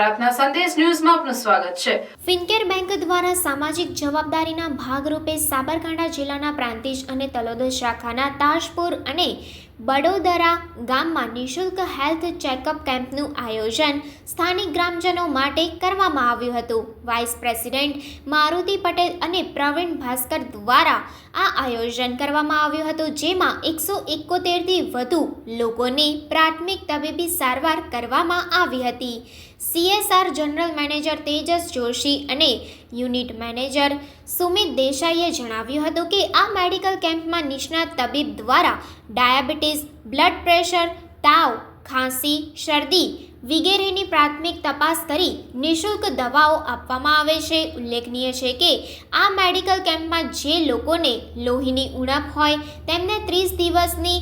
પ્રાર્થના સંદેશ ન્યૂઝમાં આપનું સ્વાગત છે. ફિનકેર બેંક દ્વારા સામાજિક જવાબદારીના ભાગરૂપે સાબરકાંઠા જિલ્લાના પ્રાંતિજ અને તલોદ શાખાના તાજપુર અને બડોદરા ગામમાં નિઃશુલ્ક હેલ્થ ચેકઅપ કેમ્પનું આયોજન સ્થાનિક ગ્રામજનો માટે કરવામાં આવ્યું હતું. વાઇસ પ્રેસિડેન્ટ મારુતિ પટેલ અને પ્રવીણ ભાસ્કર દ્વારા આ આયોજન કરવામાં આવ્યું હતું, જેમાં એકસો એકોતેરથી વધુ લોકોની પ્રાથમિક તબીબી સારવાર કરવામાં આવી હતી. CSR general manager Tejas Joshi અને યુનિટ મેનેજર સુમિત દેસાઈએ જણાવ્યું હતું કે આ મેડિકલ કેમ્પમાં નિષ્ણાત તબીબ દ્વારા ડાયાબિટીસ, બ્લડ પ્રેશર, તાવ, ખાંસી, શરદી વગેરેની પ્રાથમિક તપાસ કરી નિઃશુલ્ક દવાઓ આપવામાં આવે છે. ઉલ્લેખનીય છે કે આ મેડિકલ કેમ્પમાં જે લોકોને લોહીની ઉણપ હોય તેમને ત્રીસ દિવસની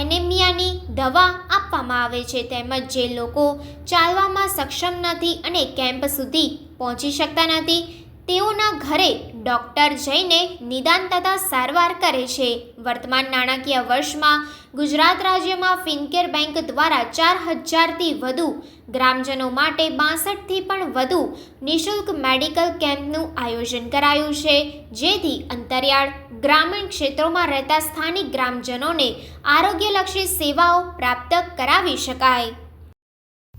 એનેમિયાની દવા આપવામાં આવે છે. તેમજ જે લોકો ચાલવામાં સક્ષમ નથી અને કેમ્પ સુધી પહોંચી શકતા નથી તેઓના ઘરે ડૉક્ટર જઈને નિદાન તથા સારવાર કરે છે. વર્તમાન નાણાકીય વર્ષમાં ગુજરાત રાજ્યમાં ફિનકેર બેંક દ્વારા ચાર હજારથી વધુ ગ્રામજનો માટે બાસઠથી પણ વધુ નિઃશુલ્ક મેડિકલ કેમ્પનું આયોજન કરાયું છે. જેથી અંતરિયાળ ગ્રામીણ ક્ષેત્રોમાં રહેતા સ્થાનિક ગ્રામજનોને આરોગ્યલક્ષી સેવાઓ પ્રાપ્ત કરાવી શકાય.